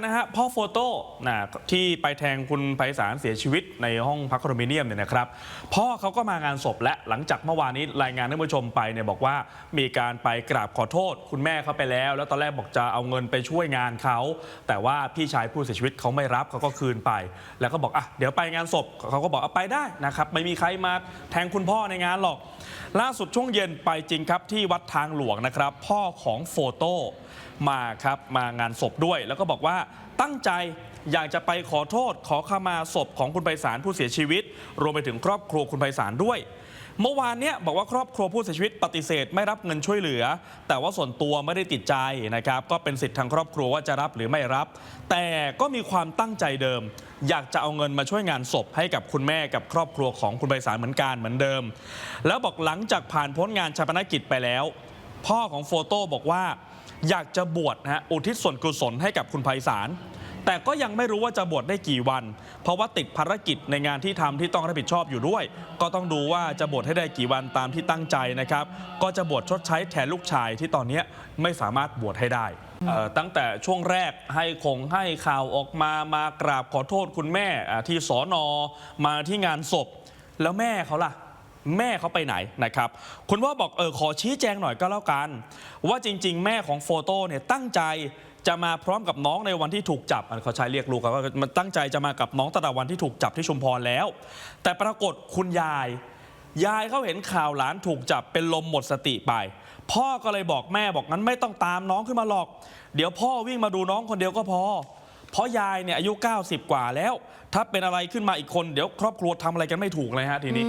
นะฮะพ่อโฟโต้นะที่ไปแทงคุณไพศาลเสียชีวิตในห้องพักคอนโดมิเนียมเนี่ยนะครับ พ่อเขาก็มางานศพและหลังจากเมื่อวานนี้รายงานให้ผู้ชมไปเนี่ยบอกว่ามีการไปกราบขอโทษ คุณแม่เขาไปแล้ว แล้วตอนแรกบอกจะเอาเงินไปช่วยงานเขา แต่ว่าพี่ชายผู้เสียชีวิตเขาไม่รับเขาก็คืนไป แล้วก็บอกอะเดี๋ยวไปงานศพเขาก็บอกเอาไปได้นะครับไม่มีใครมาแทงคุณพ่อในงานหรอก ล่าสุดช่วงเย็นไปจริงครับที่วัดทางหลวงนะครับ พ่อของโฟโต้มาครับมางานศพด้วย แล้วก็บอกว่าตั้งใจอยากจะไปขอโทษขอขมาศพของคุณไพศาลผู้เสียชีวิต รวมไปถึงครอบครัวคุณไพศาลด้วย เมื่อวานเนี้ยบอกว่าครอบครัวผู้เสียชีวิตปฏิเสธไม่รับเงินช่วยเหลือ แต่ว่าส่วนตัวไม่ได้ติดใจนะครับก็เป็นสิทธิ์ทางครอบครัวว่าจะรับหรือไม่รับ แต่ก็มีความตั้งใจเดิม อยากจะเอาเงินมาช่วยงานศพให้กับคุณแม่กับครอบครัวของคุณไพศาลเหมือนกันเหมือนเดิม แล้วบอกหลังจากผ่านพ้นงานชาปนกิจไปแล้ว พ่อของโฟโต้บอกว่า อยากจะบวชนะฮะอุทิศส่วนกุศลให้กับคุณไพศาล แต่ก็ยังไม่รู้ว่าจะบวชได้กี่วัน เพราะว่าติดภารกิจในงานที่ทำที่ต้องรับผิดชอบอยู่ด้วย ก็ต้องดูว่าจะบวชให้ได้กี่วันตามที่ตั้งใจนะครับ ก็จะบวชชดใช้แทนลูกชายที่ตอนนี้ไม่สามารถบวชให้ได้ตั้งแต่ช่วงแรกให้คงให้ข่าวออกมามากราบขอโทษคุณแม่ที่สอนอมาที่งานศพ แล้วแม่เขาล่ะแม่เขาไปไหนนะครับ คุณพ่อบอกเออขอชี้แจงหน่อยก็แล้วกัน ว่าจริง ๆ แม่ของโฟโต้เนี่ยตั้งใจ จะมาพร้อมกับน้องในวันที่ถูกจับอะเขาใช้เรียกลูกกันว่ามันตั้งใจจะมากับน้องตั้งแต่วันที่ถูกจับที่ชุมพรแล้ว แต่ปรากฏคุณยาย ยายเขาเห็นข่าวหลานถูกจับเป็นลมหมดสติไป พ่อก็เลยบอกแม่บอกงั้นไม่ต้องตามน้องขึ้นมาหรอก เดี๋ยวพ่อวิ่งมาดูน้องคนเดียวก็พอ เพราะยายเนี่ยอายุ 90 กว่าแล้ว ถ้าเป็นอะไรขึ้นมาอีกคนเดี๋ยวครอบครัวทำอะไรกันไม่ถูกเลยฮะทีนี้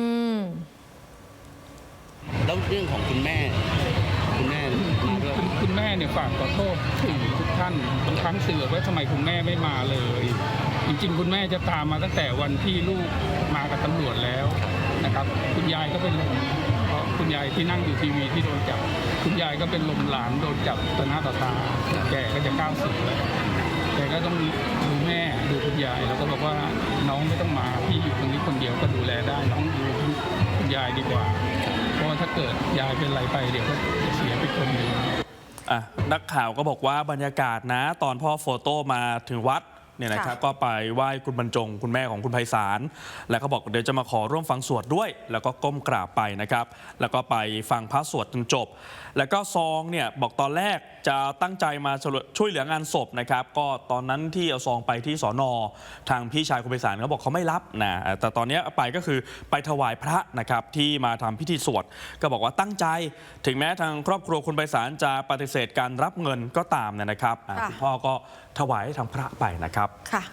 แล้วเรื่องของคุณแม่ คุณแม่มาด้วยคุณคุณแม่เนี่ยฝากขอโทษสื่อทุกท่านบางครั้งสื่อว่าทำไมคุณแม่ไม่มาเลย จริง ๆ คุณแม่จะตามมาตั้งแต่วันที่ลูกมากับตำรวจแล้วนะครับ คุณยายก็เป็นลมเพราะคุณยายที่นั่งอยู่ทีวีที่โดนจับ คุณยายก็เป็นลมหลานโดนจับต่อหน้าต่อตาแกก็จะก้าวสิบแล้วแกก็ต้องดูแม่ดูคุณยายแล้วก็บอกว่าน้องไม่ต้องมาพี่อยู่ตรงนี้คนเดียวก็ดูแลได้น้องดูคุณยายดีกว่า ถ้าเกิดยายเป็นอะไรไปเดี๋ยวก็จะเสียไปคนหนึ่ง อะนักข่าวก็บอกว่าบรรยากาศนะ ตอนพ่อโฟโต้มาถึงวัด เนี่ยนะครับค่ะก็ไปไหว้คุณบรรจง คุณแม่ของคุณไพศาลแล้วก็บอกเดี๋ยวจะมาขอร่วมฟังสวดด้วย แล้วก็ก้มกราบไปนะครับ แล้วก็ไปฟังพระสวดจนจบ แล้วก็ซองเนี่ยบอกตอนแรกจะตั้งใจมาช่วยเหลืองานศพนะครับ ก็ตอนนั้นที่เอาซองไปที่สอนอทางพี่ชายคุณไพศาลเขาบอกเขาไม่รับนะแต่ตอนเนี้ยไปก็คือไปถวายพระนะครับที่มาทำพิธีสวดก็บอกว่าตั้งใจถึงแม้ทางครอบครัวคุณไพศาลจะปฏิเสธการรับเงินก็ตามนะครับอะค่ะคุณพ่อก็ถวายให้ทางพระไปนะ ครับ ค่ะ